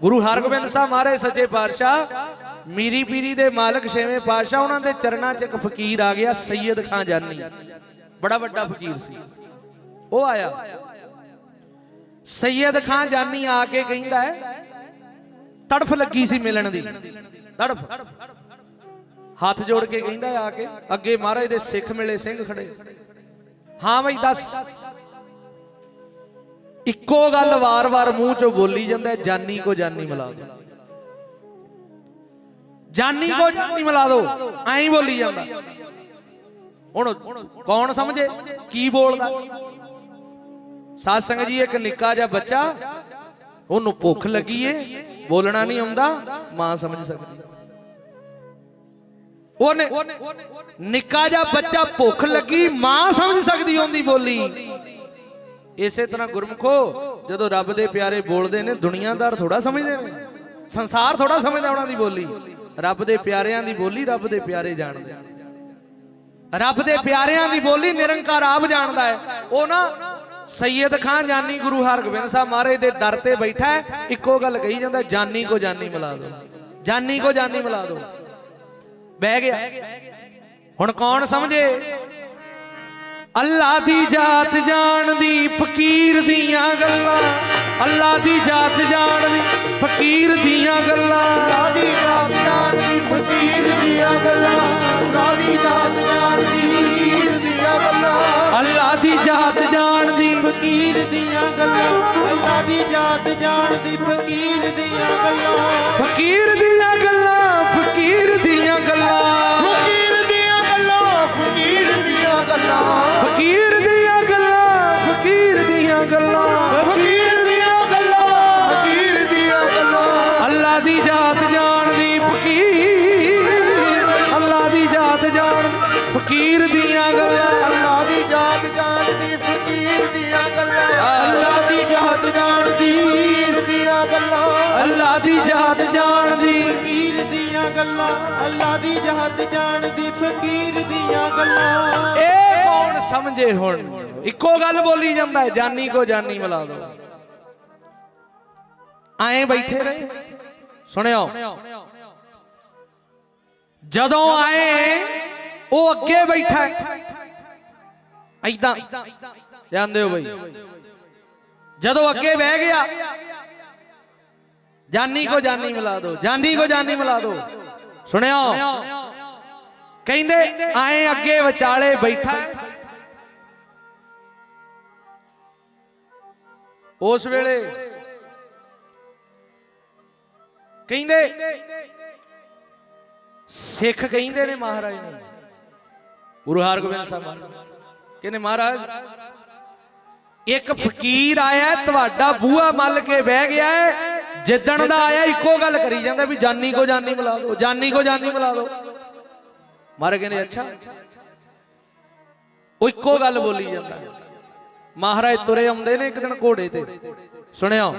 ਗੁਰੂ ਹਰਗੋਬਿੰਦ ਸਾਹਿਬ ਮਹਾਰਾਜ, ਸੱਚੇ ਪਾਤਸ਼ਾਹ, ਮੀਰੀ ਪੀਰੀ ਦੇ ਮਾਲਕ ਛੇਵੇਂ ਪਾਤਸ਼ਾਹ, ਉਹਨਾਂ ਦੇ ਚਰਨਾਂ 'ਚ ਇੱਕ ਫਕੀਰ ਆ ਗਿਆ ਸੈਯਦ ਖਾਂ ਜਾਨੀ। ਬੜਾ ਵੱਡਾ ਫਕੀਰ ਸੀ। ਉਹ ਆਇਆ। ਸੈਯਦ ਖਾਂ ਜਾਨੀ ਆ ਕੇ ਕਹਿੰਦਾ ਹੈ, ਤੜਫ ਲੱਗੀ ਸੀ ਮਿਲਣ ਦੀ। ਤੜਫ। ਹੱਥ ਜੋੜ ਕੇ ਕਹਿੰਦਾ ਆ ਕੇ, ਅੱਗੇ ਮਹਾਰਾਜ ਦੇ ਸਿੱਖ ਮਿਲੇ ਸਿੰਘ ਖੜੇ। ਹਾਂ ਬਈ ਦੱਸ। ਇੱਕੋ ਗੱਲ ਵਾਰ-ਵਾਰ ਮੂੰਹ ਚੋਂ ਬੋਲੀ ਜਾਂਦਾ ਜਾਨੀ ਕੋ ਜਾਨੀ ਮਿਲਾ ਦੋ। ਜਾਨੀ ਕੋ ਜਾਨੀ ਮਿਲਾ ਦੋ, ਐਂ ਬੋਲੀ ਜਾਂਦਾ। ਹੁਣ ਕੌਣ ਸਮਝੇ? ਕੀ ਬੋਲਦਾ? ਸਾਧ ਸੰਗਤ ਜੀ, ਇੱਕ ਨਿੱਕਾ ਜਿਹਾ ਬੱਚਾ, ਉਹਨੂੰ ਭੁੱਖ ਲੱਗੀ ਏ, ਬੋਲਣਾ ਨਹੀਂ ਆਉਂਦਾ, ਮਾਂ ਸਮਝ ਸਕਦੀ। ਉਹਨੇ ਨਿੱਕਾ ਜਿਹਾ ਬੱਚਾ ਭੁੱਖ ਲੱਗੀ, ਮਾਂ ਸਮਝ ਸਕਦੀ ਉਹਦੀ ਬੋਲੀ। ਇਸੇ ਤਰ੍ਹਾਂ ਗੁਰਮਖੋ, ਜਦੋਂ ਰੱਬ ਦੇ ਪਿਆਰੇ ਬੋਲਦੇ ਨੇ, ਦੁਨੀਆਦਾਰ ਥੋੜਾ ਸਮਝਦੇ ਨੇ। ਸੰਸਾਰ ਥੋੜਾ ਸਮਝਦਾ ਉਹਨਾਂ ਦੀ ਬੋਲੀ। ਰੱਬ ਦੇ ਪਿਆਰਿਆਂ ਦੀ ਬੋਲੀ ਰੱਬ ਦੇ ਪਿਆਰੇ ਜਾਣਦੇ ਰੱਬ ਦੇ ਪਿਆਰਿਆਂ ਦੀ ਬੋਲੀ ਨਿਰੰਕਾਰ ਆਪ ਜਾਣਦਾ ਹੈ। ਉਹ ਨਾ ਸੈਯਦ ਖਾਨ, ਜਾਨੀ ਗੁਰੂ ਹਰਗੋਬਿੰਦ ਸਾਹਿਬ ਮਹਾਰਾਜ ਦੇ ਦਰ ਤੇ ਬੈਠਾ ਹੈ, ਇੱਕੋ ਗੱਲ ਕਹੀ ਜਾਂਦਾ, ਜਾਨੀ ਕੋ ਜਾਨੀ ਮਿਲਾ ਦੋ। ਜਾਨੀ ਕੋ ਜਾਨੀ ਮਿਲਾ ਦੋ। ਬਹਿ ਗਿਆ। ਹੁਣ ਕੌਣ ਸਮਝੇ? ਅੱਲਾ ਦੀ ਜਾਤ ਜਾਣਦੀ ਫਕੀਰ ਦੀਆਂ ਗੱਲਾਂ। ਅੱਲਾ ਦੀ ਜਾਤ ਜਾਣਦੀ ਫਕੀਰ ਦੀਆਂ ਗੱਲਾਂ। ਰਾਜੀ ਜਾਤ ਜਾਣਦੀ ਫਕੀਰ ਦੀਆਂ ਗੱਲਾਂ। ਰਾਜੀ ਜਾਤ ਜਾਣਦੀ ਫਕੀਰ ਦੀਆਂ ਗੱਲਾਂ। ਅੱਲਾ ਦੀ ਜਾਤ ਜਾਣਦੀ ਫਕੀਰ ਦੀਆਂ ਗੱਲਾਂ। ਅੱਲਾ ਦੀ ਜਾਤ ਜਾਣਦੀ ਫਕੀਰ ਦੀਆਂ ਗੱਲਾਂ। ਫਕੀਰ ਦੀ ਜਾਤ ਜਾਣਦੀ। ਫਕੀਰ ਦੀਆਂ ਗੱਲਾਂ ਅੱਲਾ ਦੀ ਜਾਤ ਜਾਣਦੀ ਫਕੀਰ ਦੀਆਂ ਗੱਲਾਂ। ਇਹ ਕੌਣ ਸਮਝੇ ਹੁਣ? ਇੱਕੋ ਗੱਲ ਬੋਲੀ ਜਾਂਦਾ ਹੈ ਜਾਨੀ ਕੋ ਜਾਨੀ ਮਿਲਾ ਦੋ। ਆਏ ਬੈਠੇ ਰਹੇ। ਸੁਣਿਓ। ਜਦੋਂ ਆਏ ਉਹ ਅੱਗੇ ਬੈਠਾ ਐਦਾਂ ਜਾਂਦੇ ਹੋ ਬਈ। ਜਦੋਂ ਅੱਗੇ ਬਹਿ ਗਿਆ ਜਾਨੀ ਕੋ ਜਾਨੀ ਮਿਲਾ ਦੋ, ਜਾਨੀ ਕੋ ਜਾਨੀ ਮਿਲਾ ਦੋ। ਸੁਣਿਓ ਕਹਿੰਦੇ, ਆਏ ਅੱਗੇ ਵਿਚਾਲੇ ਬੈਠਾ ਉਸ ਵੇਲੇ ਕਹਿੰਦੇ, ਸਿੱਖ ਕਹਿੰਦੇ ਨੇ ਮਹਾਰਾਜ ਨੂੰ। ਗੁਰੂ ਹਰਗੋਬਿੰਦ ਸਾਹਿਬ ਕਹਿੰਦੇ, ਮਹਾਰਾਜ, ਇੱਕ ਫਕੀਰ ਆਇਆ, ਤੁਹਾਡਾ ਬੂਹਾ ਮੱਲ ਕੇ ਬਹਿ ਗਿਆ ਹੈ ਜਿੱਦਣ ਦਾ ਆਇਆ, ਇੱਕੋ ਗੱਲ ਕਰੀ ਜਾਂਦਾ ਵੀ ਜਾਨੀ ਕੋ ਜਾਨੀ ਮਿਲਾ ਦਿਓ ਜਾਨੀ ਕੋ ਜਾਨੀ ਮਿਲਾ ਦਿਓ ਮਹਾਰਾਜ ਕਹਿੰਦੇ, ਅੱਛਾ। ਉਹ ਇੱਕੋ ਗੱਲ ਬੋਲੀ ਜਾਂਦਾ। ਮਹਾਰਾਜ ਤੁਰੇ ਆਉਂਦੇ ਨੇ ਇੱਕ ਦਿਨ ਘੋੜੇ ਤੇ। ਸੁਣਿਓ।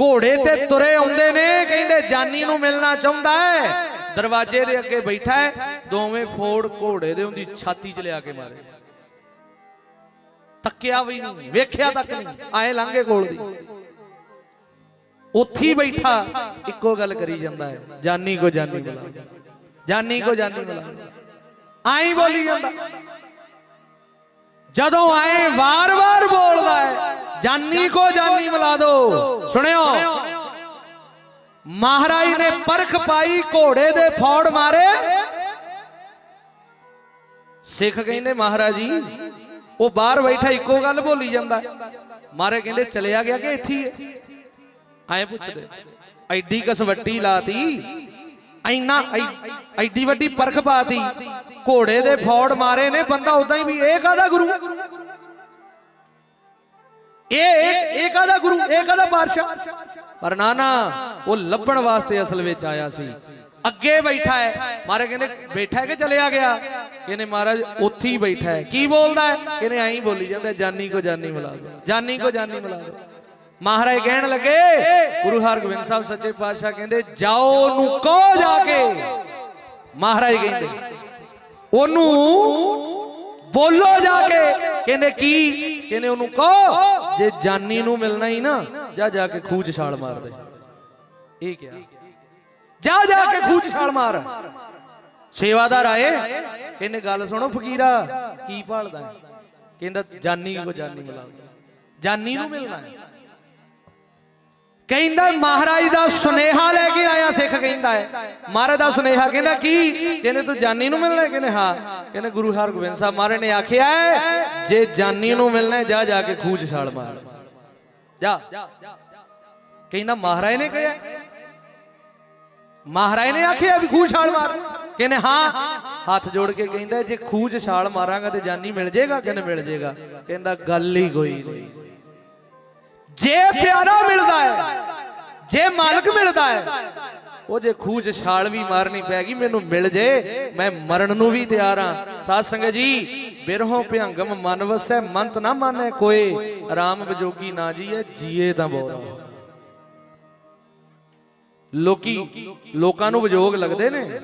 ਘੋੜੇ ਤੇ ਤੁਰੇ ਆਉਂਦੇ ਨੇ, ਕਹਿੰਦੇ ਜਾਨੀ ਨੂੰ ਮਿਲਣਾ ਚਾਹੁੰਦਾ ਹੈ। ਦਰਵਾਜ਼ੇ ਦੇ ਅੱਗੇ ਬੈਠਾ ਹੈ। ਦੋਵੇਂ ਫੋੜ ਘੋੜੇ ਦੇ, ਉਹਦੀ ਛਾਤੀ 'ਚ ਲਿਆ ਕੇ ਮਾਰੇ। ਤੱਕਿਆ ਵੀ ਨਹੀਂ, ਵੇਖਿਆ ਤੱਕ ਨਹੀਂ। ਆਏ ਲਾਂਗੇ ਕੋਲ ਦੀ। ਉੱਥੇ ਬੈਠਾ, ਇੱਕੋ ਗੱਲ ਕਰੀ ਜਾਂਦਾ ਹੈ, ਜਾਨੀ ਕੋ ਜਾਨੀ ਮਿਲਾ ਜਾਨੀ ਕੋ ਜਾਨੀ ਮਿਲਾ ਆਈ ਬੋਲੀ ਜਾਂਦਾ। ਜਦੋਂ ਆਏ, ਵਾਰ-ਵਾਰ ਬੋਲਦਾ ਹੈ, ਜਾਨੀ ਕੋ ਜਾਨੀ ਮਿਲਾ ਦੋ। ਸੁਣਿਓ, ਮਹਾਰਾਜ ਨੇ ਪਰਖ ਪਾਈ, ਘੋੜੇ ਦੇ ਫੌੜ ਮਾਰੇ। ਸਿੱਖ ਕਹਿੰਦੇ, ਮਹਾਰਾਜ ਜੀ, ਉਹ ਬਾਹਰ ਬੈਠਾ, ਇੱਕੋ ਗੱਲ ਬੋਲੀ ਜਾਂਦਾ। ਮਾਰੇ ਕਹਿੰਦੇ, ਚਲਿਆ ਗਿਆ ਕਿ ਇੱਥੇ ਹੀ ਹੈ? ਆਏ ਪੁੱਛਦੇ। ਐਡੀ ਕਸਵੱਟੀ ਲਾਤੀ, ਐਨਾ ਐਡੀ ਵੱਡੀ ਪਰਖ ਪਾਤੀ। ਘੋੜੇ ਦੇ ਫੌੜ ਮਾਰੇ ਨੇ, ਬੰਦਾ ਉਦਾਂ ਹੀ ਵੀ, ਇਹ ਕਾਦਾ ਗੁਰੂ? ਇਹ ਇਹ ਕਾਦਾ ਗੁਰੂ? ਇਹ ਕਾਦਾ ਬਾਦਸ਼ਾਹ ਪਰ ਨਾ ਨਾ, ਉਹ ਲੱਭਣ ਵਾਸਤੇ ਅਸਲ ਵਿੱਚ ਆਇਆ ਸੀ। ਅੱਗੇ ਬੈਠਾ ਹੈ। ਮਾਰੇ ਕਹਿੰਦੇ, ਬੈਠਾ ਹੈ ਕਿ ਚਲਿਆ ਗਿਆ? ਕਹਿੰਦੇ, ਮਹਾਰਾਜ, ਉੱਥੇ ਹੀ ਬੈਠਾ ਹੈ। ਕੀ ਬੋਲਦਾ ਹੈ? ਕਹਿੰਦੇ, ਐਂ ਬੋਲੀ ਜਾਂਦਾ ਜਾਨੀ ਕੋ ਜਾਨੀ ਮਿਲਾ ਦੋ। ਜਾਨੀ ਕੋ ਜਾਨੀ ਮਿਲਾ ਦੋ। ਮਹਾਰਾਜ ਕਹਿਣ ਲੱਗੇ ਗੁਰੂ ਹਰਗੋਬਿੰਦ ਸਾਹਿਬ ਸੱਚੇ ਪਾਤਸ਼ਾਹ ਕਹਿੰਦੇ ਜਾਓ ਉਹਨੂੰ ਕਹੋ ਜਾ ਕੇ। ਮਹਾਰਾਜ ਕਹਿੰਦੇ ਉਹਨੂੰ ਬੋਲੋ ਜਾ ਕੇ। ਕਹਿੰਦੇ ਕੀ? ਕਹਿੰਦੇ ਉਹਨੂੰ ਕਹੋ ਜੇ ਜਾਨੀ ਨੂੰ ਮਿਲਣਾ ਹੀ ਨਾ ਜਾ ਜਾ ਕੇ ਖੂਚ ਛਾਲ ਮਾਰ ਦੇ। ਇਹ ਕਿਹਾ। ਜਾ ਜਾ ਕੇ ਖੂਚ ਛਾਲ ਮਾਰ। ਸੇਵਾਦਾਰ ਆਏ ਕਹਿੰਦੇ ਗੱਲ ਸੁਣੋ ਫਕੀਰਾ ਕੀ ਭਾਲਦਾ? ਕਹਿੰਦਾ ਜਾਨੀ ਕੋ ਜਾਨੀ ਮਿਲਾ। ਜਾਨੀ ਨੂੰ ਮਿਲਣਾ ਹੈ। ਕਹਿੰਦਾ ਮਹਾਰਾਜ ਦਾ ਸੁਨੇਹਾ ਲੈ ਕੇ ਆਇਆ, ਸਿੱਖ ਕਹਿੰਦਾ ਹੈ। ਮਹਾਰਾਜ ਦਾ ਸੁਨੇਹਾ ਕਹਿੰਦਾ, ਕੀ? ਕਹਿੰਦੇ, ਤੂੰ ਜਾਨੀ ਨੂੰ ਮਿਲਣਾ ਕਹਿੰਦੇ, ਹਾਂ। ਕਹਿੰਦੇ, ਗੁਰੂ ਹਰਗੋਬਿੰਦ ਸਾਹਿਬ ਮਹਾਰਾਜ ਨੇ ਆਖਿਆ ਜੇ ਜਾਨੀ ਨੂੰ ਮਿਲਣਾ ਜਾ ਜਾ ਕੇ ਖੂਜ ਛਾਲ ਮਾਰ। ਜਾ। ਕਹਿੰਦਾ, ਮਹਾਰਾਜ ਨੇ ਕਿਹਾ ਮਹਾਰਾਜ ਨੇ ਆਖਿਆ ਵੀ ਖੂਜ ਛਾਲ ਮਾਰ। ਕਹਿੰਦੇ, ਹਾਂ। ਹੱਥ ਜੋੜ ਕੇ ਕਹਿੰਦਾ, ਜੇ ਖੂਜ ਛਾਲ ਮਾਰਾਂਗਾ ਤੇ ਜਾਨੀ ਮਿਲ ਜੇਗਾ? ਕਹਿੰਦੇ, ਮਿਲ ਜੇਗਾ। ਕਹਿੰਦਾ, ਗੱਲ ਹੀ ਕੋਈ ਨਹੀਂ। ਜੇ ਪਿਆਰਾ ਮਿਲਦਾ ਹੈ, ਜੇ ਮਾਲਕ ਮਿਲਦਾ ਹੈ, ਉਹ ਜੇ ਖੂਜ ਛਾਲ ਵੀ ਮਾਰਨੀ ਪੈਗੀ ਮੈਨੂੰ ਮਿਲ ਜੇ, ਮੈਂ ਮਰਨ ਨੂੰ ਵੀ ਤਿਆਰ ਹਾਂ। ਸਾਧ ਸੰਗਤ ਜੀ, ਬਿਰਹੋਂ ਭਿਆੰਗਮ ਮਨ ਵਸੈ, ਮੰਤ ਨਾ ਮਾਨੈ ਕੋਏ, ਰਾਮ ਬਜੋਗੀ ਨਾ ਜੀਏ ਜੀਏ ਤਾਂ ਬੋਲਾ। ਲੋਕੀ, ਲੋਕਾਂ ਨੂੰ ਵਿਜੋਗ ਲੱਗਦੇ ਨੇ।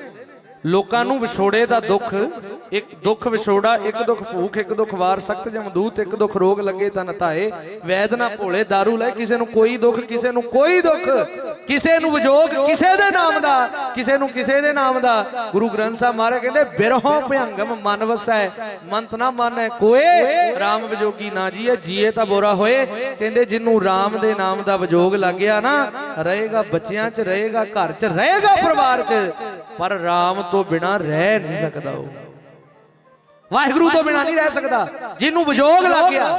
ਲੋਕਾਂ ਨੂੰ ਵਿਛੋੜੇ ਦਾ ਦੁੱਖ, ਇੱਕ ਦੁੱਖ ਵਿਛੋੜਾ, ਇੱਕ ਦੁੱਖ ਭੂਖ, ਇੱਕ ਦੁੱਖ ਵਾਰ, ਸਖਤ ਜਮਦੂਤ, ਇੱਕ ਦੁੱਖ ਰੋਗ ਲੱਗੇ ਤਾਂ ਨਤਾਏ ਵੈਦ ਨਾ ਭੋਲੇ दारू ਲੈ ਕਿਸੇ ਨੂੰ ਕੋਈ ਦੁੱਖ, ਕਿਸੇ ਨੂੰ ਕੋਈ ਦੁੱਖ। ਕਿਸੇ ਨੂੰ ਵਿਜੋਗ ਕਿਸੇ ਦੇ ਨਾਮ ਦਾ ਕਿਸੇ ਨੂੰ ਕਿਸੇ ਦੇ ਨਾਮ ਦਾ। ਗੁਰੂ ਗ੍ਰੰਥ ਸਾਹਿਬ ਮਹਾਰਾਜ ਕਹਿੰਦੇ ਬਿਰਹੋਂ ਭਿਅੰਗਮ ਮਨ ਵਸੈ ਮੰਤ ਨਾ ਮਾਨੈ ਕੋਏ RAM ਵਿਜੋਗੀ ਨਾ ਜੀਏ ਜੀਏ ਤਾਂ ਬੋਰਾ ਹੋਏ। ਕਹਿੰਦੇ ਜਿੰਨੂੰ RAM ਦੇ ਨਾਮ ਦਾ ਵਿਜੋਗ ਲੱਗ ਗਿਆ ਨਾ ਰਹੇਗਾ ਬੱਚਿਆਂ 'ਚ ਰਹੇਗਾ ਘਰ 'ਚ ਰਹੇਗਾ ਪਰਿਵਾਰ 'ਚ ਪਰ RAM ਤੋਂ ਬਿਨਾ ਰਹਿ ਨਹੀਂ ਸਕਦਾ ਉਹ। ਵਾਹਿਗੁਰੂ ਤੋਂ ਬਿਨਾ ਨਹੀਂ ਰਹਿ ਸਕਦਾ। ਜਿਹਨੂੰ ਵਿਜੋਗ ਲੱਗ ਗਿਆ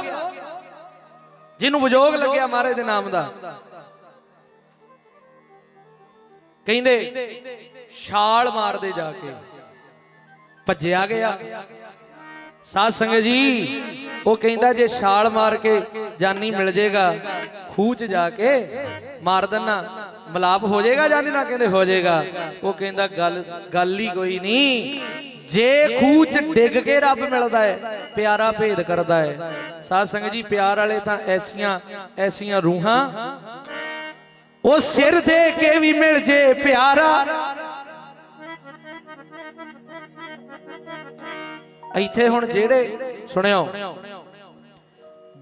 ਜਿਹਨੂੰ ਵਿਜੋਗ ਲੱਗਿਆ ਮਹਾਰਾਜ ਦੇ ਨਾਮ ਦਾ। ਕਹਿੰਦੇ, ਛਾਲ ਮਾਰਦੇ ਜਾ ਕੇ। ਭੱਜਿਆ ਗਿਆ। ਸਾਧ ਸੰਗਤ ਜੀ, ਉਹ ਕਹਿੰਦਾ ਜੇ ਛਾਲ ਮਾਰ ਕੇ ਜਾਨੀ ਮਿਲ ਜੇਗਾ ਖੂਹ 'ਚ ਜਾ ਕੇ ਮਾਰ ਦੇਣਾ ਮਲਾਪ ਹੋ ਜਾਏਗਾ ਜਾਨੀ ਨਾ ਕਹਿੰਦੇ ਹੋ ਜਾਏਗਾ ਉਹ ਕਹਿੰਦਾ, ਗੱਲ ਗੱਲ ਹੀ ਕੋਈ ਨਹੀਂ। ਜੇ ਖੂਹ 'ਚ ਡਿੱਗ ਕੇ ਰੱਬ ਮਿਲਦਾ ਹੈ ਪਿਆਰਾ ਭੇਦ ਕਰਦਾ ਹੈ ਸਾਧ ਸੰਗਤ ਜੀ, ਪਿਆਰ ਵਾਲੇ ਤਾਂ ਐਸੀਆਂ ਐਸੀਆਂ ਰੂਹਾਂ ਉਹ ਸਿਰ ਦੇ ਕੇ ਵੀ ਮਿਲ ਜੇ ਪਿਆਰਾ। ਇੱਥੇ ਹੁਣ ਜਿਹੜੇ, ਸੁਣਿਓ,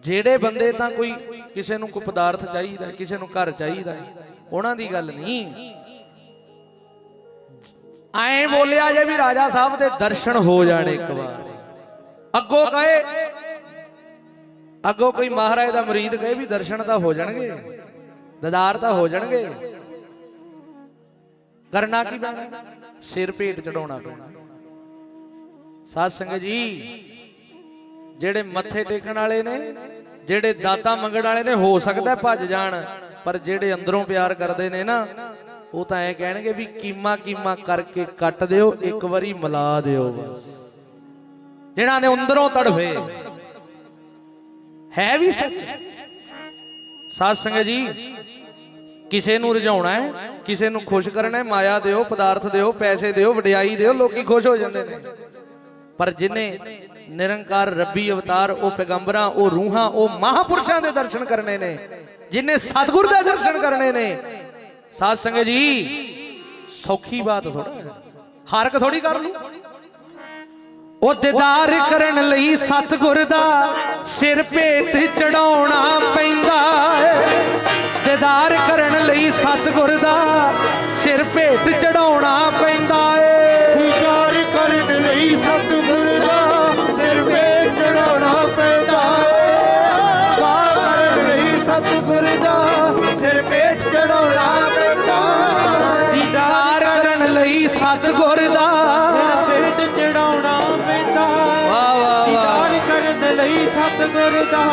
ਜਿਹੜੇ ਬੰਦੇ ਤਾਂ ਕੋਈ ਕਿਸੇ ਨੂੰ ਕੋਈ ਪਦਾਰਥ ਚਾਹੀਦਾ, ਕਿਸੇ ਨੂੰ ਘਰ ਚਾਹੀਦਾ, ਉਹਨਾਂ ਦੀ ਗੱਲ ਨਹੀਂ। ਐਂ ਬੋਲਿਆ ਜੇ ਵੀ ਰਾਜਾ ਸਾਹਿਬ ਦੇ ਦਰਸ਼ਨ ਹੋ ਜਾਣ ਇੱਕ ਵਾਰ। ਅੱਗੋਂ ਕਹੇ, ਅੱਗੋਂ ਕੋਈ ਮਹਾਰਾਜ ਦਾ ਮੁਰੀਦ ਕਹੇ ਵੀ ਦਰਸ਼ਨ ਤਾਂ ਹੋ ਜਾਣਗੇ। ਦਦਾਰ ਤਾਂ ਹੋ ਜਾਣਗੇ। ਕਰਨਾ ਕੀ ਪੈਣਾ? ਸਿਰ ਭੇਟ ਚੜਾਉਣਾ ਪੈਣਾ। ਸਾਧ ਸੰਗਤ ਜੀ, ਜਿਹੜੇ ਮੱਥੇ ਟੇਕਣ ਵਾਲੇ ਨੇ, ਜਿਹੜੇ ਦਾਤਾ ਮੰਗਣ ਵਾਲੇ ਨੇ, ਹੋ ਸਕਦਾ ਭੱਜ ਜਾਣ, ਪਰ ਜਿਹੜੇ ਅੰਦਰੋਂ ਪਿਆਰ ਕਰਦੇ ਨੇ ਨਾ, ਉਹ ਤਾਂ ਐ ਕਹਿਣਗੇ ਵੀ ਕੀਮਾ ਕੀਮਾ ਕਰਕੇ ਕੱਟ ਦਿਓ, ਇੱਕ ਵਾਰੀ ਮਿਲਾ ਦਿਓ ਬਸ। ਜਿਹੜਾ ਨੇ ਅੰਦਰੋਂ ਤੜਫੇ। ਹੈ ਵੀ ਸੱਚ? ਸਾਧ ਸੰਗਤ ਜੀ ਕਿਸੇ ਨੂੰ ਰਝਾਉਣਾ ਹੈ, ਕਿਸੇ ਨੂੰ ਖੁਸ਼ ਕਰਨਾ ਹੈ, ਮਾਇਆ ਦਿਓ, ਪਦਾਰਥ ਦਿਓ, ਪੈਸੇ ਦਿਓ, ਵਡਿਆਈ ਦਿਓ, ਲੋਕੀ ਖੁਸ਼ ਹੋ ਜਾਂਦੇ ਨੇ। ਪਰ ਜਿਨੇ ਨਿਰੰਕਾਰ ਰੱਬੀ ਅਵਤਾਰ, ਉਹ ਪੈਗੰਬਰਾਂ, ਉਹ ਰੂਹਾਂ, ਉਹ ਮਹਾਪੁਰਸ਼ਾਂ ਦੇ ਦਰਸ਼ਨ ਕਰਨੇ ਨੇ, ਜਿਨੇ ਸਤਿਗੁਰ ਦੇ ਦਰਸ਼ਨ ਕਰਨੇ ਨੇ। ਸਾਧ ਸੰਗਤ ਜੀ, ਸੌਖੀ ਬਾਤ ਥੋੜਾ ਹਰਕ ਥੋੜੀ ਕਰ ਲੂ ਉਹ ਦਿਦਾਰ ਕਰਨ ਲਈ ਸਤਿਗੁਰ ਦਾ ਸਿਰ ਭੇਟ ਚੜਾਉਣਾ ਪੈਂਦਾ ਏ ਦਿਦਾਰ ਕਰਨ ਲਈ ਸਤਿਗੁਰ ਦਾ ਸਿਰ ਭੇਟ ਚੜਾਉਣਾ ਪੈਂਦਾ ਏ। ਵਿਚਾਰ ਕਰਨ ਲਈ ਸਤਿਗੁਰ ਦਾ ਸਿਰ ਵੇਟ ਚੜਾਉਣਾ ਪੈਂਦਾ ਏ। ਵਾਰ ਕਰਨ ਲਈ ਸਤਿਗੁਰ ਦਾ ਸਿਰ ਵੇਟ ਚੜਾਉਣਾ ਪੈਂਦਾ ਦਿਦਾਰ ਕਰਨ ਲਈ ਸਤਿਗੁਰ ਦਾ ਵੇਟ ਚੜਾਉਣਾ ਪੈਂਦਾ ਵਾਹ ਵਾਹ ਵਾਹ। ਦੀਦਾਰ ਕਰਨ ਲਈ ਸਤਿਗੁਰ ਦਾ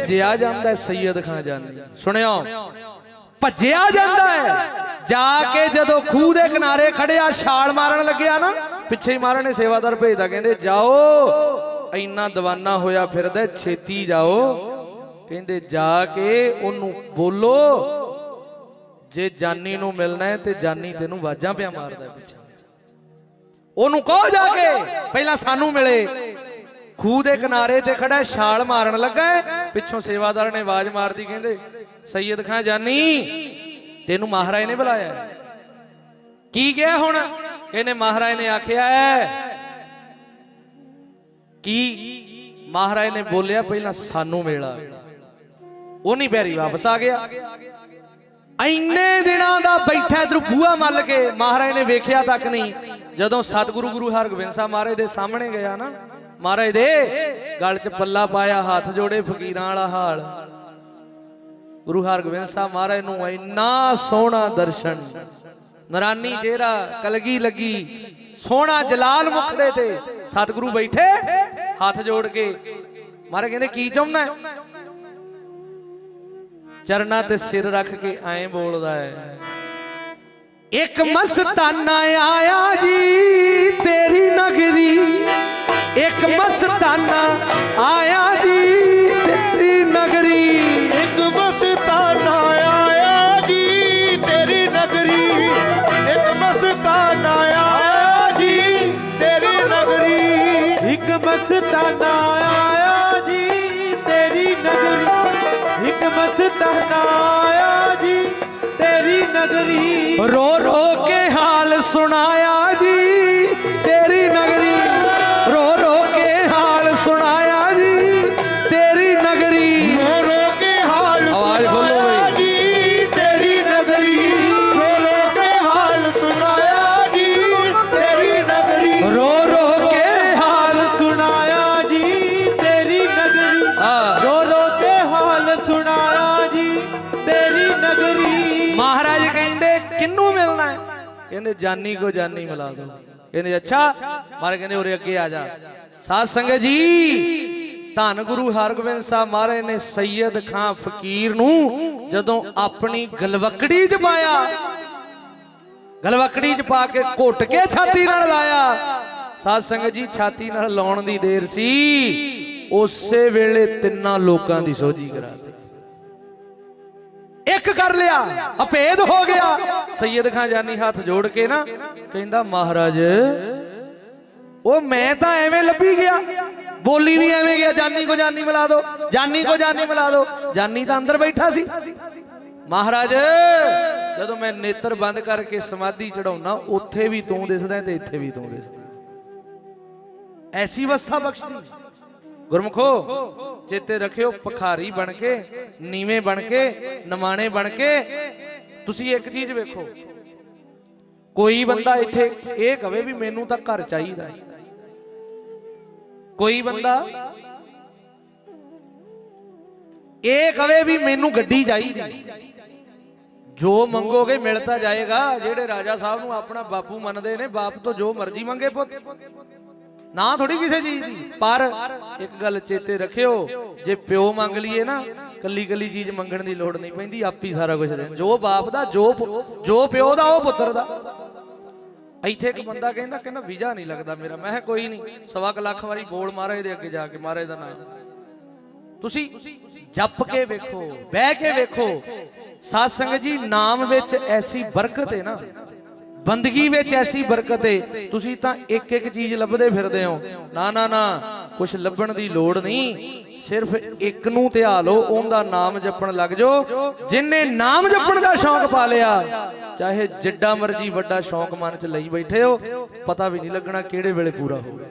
ਭੱਜਿਆ ਜਾਂਦਾ ਹੈ ਸੈਯਦ ਖਾਂ ਸੁਣਿਓ? ਭੱਜਿਆ ਜਾਂਦਾ ਹੈ। ਜਾ ਕੇ ਜਦੋਂ ਖੂਹ ਦੇ ਕਿਨਾਰੇ ਖੜਿਆ, ਛਾਲ ਮਾਰਨ ਲੱਗਿਆ ਨਾ, ਪਿੱਛੇ ਹੀ ਮਾਰਨ ਨੇ ਸੇਵਾਦਾਰ ਭੇਜਦਾ ਕਹਿੰਦੇ, ਜਾਓ, ਇੰਨਾ ਦੀਵਾਨਾ ਹੋਇਆ ਫਿਰਦਾ ਛੇਤੀ ਜਾਓ। ਕਹਿੰਦੇ, ਜਾ ਕੇ ਉਹਨੂੰ ਬੋਲੋ, ਜੇ ਜਾਨੀ ਨੂੰ ਮਿਲਣਾ ਹੈ, ਤੇ ਜਾਨੀ ਤੈਨੂੰ ਵਾਜਾਂ ਪਿਆ ਮਾਰਦਾ ਪਿੱਛੇ। ਉਹਨੂੰ ਕਹੋ ਜਾ ਕੇ, ਪਹਿਲਾਂ ਸਾਨੂੰ ਮਿਲੇ। ਖੂਹ ਦੇ ਕਿਨਾਰੇ ਤੇ ਖੜਾ ਛਾਲ ਮਾਰਨ ਲੱਗਾ ਪਿੱਛੋਂ ਸੇਵਾਦਾਰ ਨੇ ਆਵਾਜ਼ ਮਾਰਦੀ ਕਹਿੰਦੇ, ਸੈਯਦ ਖਾਂ ਜਾਨੀ, ਤੈਨੂੰ ਮਹਾਰਾਜ ਨੇ ਬੁਲਾਇਆ ਕੀ ਕਿਹਾ ਹੁਣ? ਕਹਿੰਦੇ, ਮਹਾਰਾਜ ਨੇ ਆਖਿਆ ਕੀ ਮਹਾਰਾਜ ਨੇ ਬੋਲਿਆ ਪਹਿਲਾਂ ਸਾਨੂੰ ਮੇਲਾ। ਉਹ ਨਹੀਂ ਬੈਰੀ ਵਾਪਸ ਆ ਗਿਆ। ਇੰਨੇ ਦਿਨਾਂ ਦਾ ਬੈਠਾ ਇਧਰ ਬੂਹਾ ਮੱਲ ਕੇ ਮਹਾਰਾਜ ਨੇ ਵੇਖਿਆ ਤੱਕ ਨਹੀਂ। ਜਦੋਂ ਸਤਿਗੁਰੂ ਗੁਰੂ ਹਰਗੋਬਿੰਦ ਸਾਹਿਬ ਮਹਾਰਾਜ ਦੇ ਸਾਹਮਣੇ ਗਿਆ ਨਾ ਮਹਾਰਾਜ ਦੇ ਗਲ 'ਚ ਪੱਲਾ ਪਾਇਆ, ਹੱਥ ਜੋੜੇ ਫਕੀਰਾਂ ਵਾਲਾ ਹਾਲ। ਗੁਰੂ ਹਰਗੋਬਿੰਦ ਸਾਹਿਬ ਮਹਾਰਾਜ ਨੂੰ ਇੰਨਾ ਸੋਹਣਾ ਦਰਸ਼ਨ। ਨਰਾਨੀ ਚਿਹਰਾ ਕਲਗੀ ਲੱਗੀ, ਸੋਹਣਾ ਜਲਾਲ ਮੁਖੜੇ ਤੇ ਸਤਿਗੁਰੂ ਬੈਠੇ, ਹੱਥ ਜੋੜ ਕੇ। ਮਹਾਰਾਜ ਕਹਿੰਦੇ, ਕੀ ਚਾਹੁੰਦਾ ਹੈ? ਚਰਨਾਂ ਤੇ ਸਿਰ ਰੱਖ ਕੇ ਐਂ ਬੋਲਦਾ ਹੈ, ਇੱਕ ਮਸਤਾਨਾ ਆਇਆ ਮਸਤਾਨਾ ਆਇਆ ਜੀ ਤੇਰੀ ਨਗਰੀ। ਇੱਕ ਮਸਤਾਨਾ ਆਇਆ ਜੀ ਤੇਰੀ ਨਗਰੀ। ਇੱਕ ਮਸਤਾਨਾ ਆਇਆ ਜੀ ਤੇਰੀ ਨਗਰੀ। ਇੱਕ ਮਸਤਾਨਾ ਆਇਆ ਜੀ ਤੇਰੀ ਨਗਰੀ। ਇੱਕ ਮਸਤਾਨਾ ਆਇਆ ਜੀ ਤੇਰੀ ਨਗਰੀ। ਰੋ ਰੋ ਕੇ ਹਾਲ ਸੁਣਾਇਆ ਮਹਾਰਾਜ ਕਹਿੰਦੇ, ਕਿੰਨੂੰ ਮਿਲਣਾ ਹੈ? ਕਹਿੰਦੇ, ਜਾਨੀ ਕੋ ਜਾਨੀ ਮਿਲਾ ਦੋ। ਕਹਿੰਦੇ, ਅੱਛਾ ਮਹਾਰਾਜ ਕਹਿੰਦੇ, ਉਰੇ ਅੱਗੇ ਆ ਜਾ। ਸਾਧ ਸੰਗਤ ਜੀ, ਧੰਨ ਗੁਰੂ ਹਰਗੋਬਿੰਦ ਸਾਹਿਬ ਮਹਾਰਾਜ ਨੇ ਸੈਯਦ ਖਾਂ ਫਕੀਰ ਨੂੰ ਜਦੋਂ ਆਪਣੀ ਗਲਵਕੜੀ 'ਚ ਪਾਇਆ, ਗਲਵਕੜੀ 'ਚ ਪਾ ਕੇ ਘੁੱਟ ਕੇ ਛਾਤੀ ਨਾਲ ਲਾਇਆ, ਸਾਧ ਸੰਗਤ ਜੀ ਛਾਤੀ ਨਾਲ ਲਾਉਣ ਦੀ ਦੇਰ ਸੀ, ਉਸੇ ਵੇਲੇ ਤਿੰਨਾਂ ਲੋਕਾਂ ਦੀ ਸੋਝੀ ਕਰਾ ਇੱਕ ਕਰ ਲਿਆ। ਅਪੇਦ ਹੋ ਗਿਆ। ਸੈਯਦ ਖਾਨ ਜਾਨੀ ਹੱਥ ਜੋੜ ਕੇ ਨਾ ਕਹਿੰਦਾ, ਮਹਾਰਾਜ, ਉਹ ਮੈਂ ਤਾਂ ਐਵੇਂ ਲੱਭੀ ਗਿਆ। ਬੋਲੀ ਵੀ ਐਵੇਂ ਗਿਆ, ਜਾਨੀ ਕੋ ਜਾਨੀ ਮਿਲਾ ਦੋ, ਜਾਨੀ ਕੋ ਜਾਨੀ ਮਿਲਾ ਦੋ। ਜਾਨੀ ਤਾਂ ਅੰਦਰ ਬੈਠਾ ਸੀ। ਮਹਾਰਾਜ, ਜਦੋਂ ਮੈਂ ਨੇਤਰ ਬੰਦ ਕਰਕੇ ਸਮਾਧੀ ਚੜਾਉਣਾ, ਉੱਥੇ ਵੀ ਤੂੰ ਦਿਸਦਾ ਤੇ ਇੱਥੇ ਵੀ ਤੂੰ ਦਿਸਦਾ। ਐਸੀ ਅਵਸਥਾ ਬਖਸ਼ਦੀ। ਗੁਰਮਖੋ ਚੇਤੇ ਰੱਖਿਓ ਭਖਾਰੀ ਬਣ ਕੇ, ਨੀਵੇਂ ਬਣ ਕੇ, ਨਮਾਣੇ ਬਣ ਕੇ, ਤੁਸੀਂ ਇੱਕ ਚੀਜ਼ ਵੇਖੋ। ਕੋਈ ਬੰਦਾ ਇੱਥੇ ਇਹ ਕਵੇ ਵੀ ਮੈਨੂੰ ਤਾਂ ਘਰ ਚਾਹੀਦਾ ਕੋਈ ਬੰਦਾ ਇਹ ਕਵੇ ਵੀ ਮੈਨੂੰ ਗੱਡੀ ਚਾਹੀਦੀ ਜੋ ਮੰਗੋਗੇ ਮਿਲਤਾ ਜਾਏਗਾ, ਜਿਹੜੇ ਰਾਜਾ ਸਾਹਿਬ ਨੂੰ ਆਪਣਾ ਬਾਪੂ ਮੰਨਦੇ ਨੇ, ਬਾਪ ਤੋਂ ਜੋ ਮਰਜ਼ੀ ਮੰਗੇ ਪੁੱਤ। ਨਾ ਥੋੜੀ ਕਿਸੇ ਚੀਜ਼ ਦੀ। ਪਰ ਇੱਕ ਗੱਲ ਚੇਤੇ ਰੱਖਿਓ, ਜੇ ਪਿਓ ਮੰਗ ਲਈਏ ਨਾ, ਕੱਲੀ ਕੱਲੀ ਚੀਜ਼ ਮੰਗਣ ਦੀ ਲੋੜ ਨਹੀਂ ਪੈਂਦੀ, ਆਪ ਹੀ ਸਾਰਾ ਕੁਝ ਦੇ ਜੋ ਬਾਪ ਦਾ, ਜੋ ਜੋ ਪਿਓ ਦਾ, ਉਹ ਪੁੱਤਰ ਦਾ। ਇੱਥੇ ਇੱਕ ਬੰਦਾ ਕਹਿੰਦਾ ਕਹਿੰਦਾ ਵੀਜ਼ਾ ਨਹੀਂ ਲੱਗਦਾ ਮੇਰਾ। ਮੈਂ ਕਿਹਾ ਕੋਈ ਨਹੀਂ, ਸਵਾ ਕੁ ਲੱਖ ਵਾਰੀ ਬੋਲ ਮਹਾਰਾਜ ਦੇ ਅੱਗੇ ਜਾ ਕੇ, ਮਹਾਰਾਜ ਦਾ ਨਾਮ। ਤੁਸੀਂ ਜਪ ਕੇ ਵੇਖੋ, ਬਹਿ ਕੇ ਵੇਖੋ। ਸਾਧ ਸੰਗਤ ਜੀ, ਨਾਮ ਵਿੱਚ ਐਸੀ ਬਰਕਤ ਹੈ ਨਾ। ਬੰਦਗੀ ਵਿੱਚ ਐਸੀ ਬਰਕਤ ਹੈ ਤੁਸੀਂ ਤਾਂ ਇੱਕ ਇੱਕ ਚੀਜ਼ ਲੱਭਦੇ ਫਿਰਦੇ ਹੋ। ਨਾ ਨਾ ਨਾ ਕੁਝ ਲੱਭਣ ਦੀ ਲੋੜ ਨਹੀਂ। ਸਿਰਫ ਇੱਕ ਨੂੰ ਧਿਆ ਲਓ, ਉਹਦਾ ਨਾਮ ਜਪਣ ਲੱਗ ਜਾਓ। ਜਿਨੇ ਨਾਮ ਜਪਣ ਦਾ ਸ਼ੌਂਕ ਪਾ ਲਿਆ, ਚਾਹੇ ਜਿੱਡਾ ਮਰਜ਼ੀ ਵੱਡਾ ਸ਼ੌਂਕ ਮਨ ਚ ਲਈ ਬੈਠੇ ਹੋ, ਪਤਾ ਵੀ ਨਹੀਂ ਲੱਗਣਾ ਕਿਹੜੇ ਵੇਲੇ ਪੂਰਾ ਹੋ ਗਿਆ।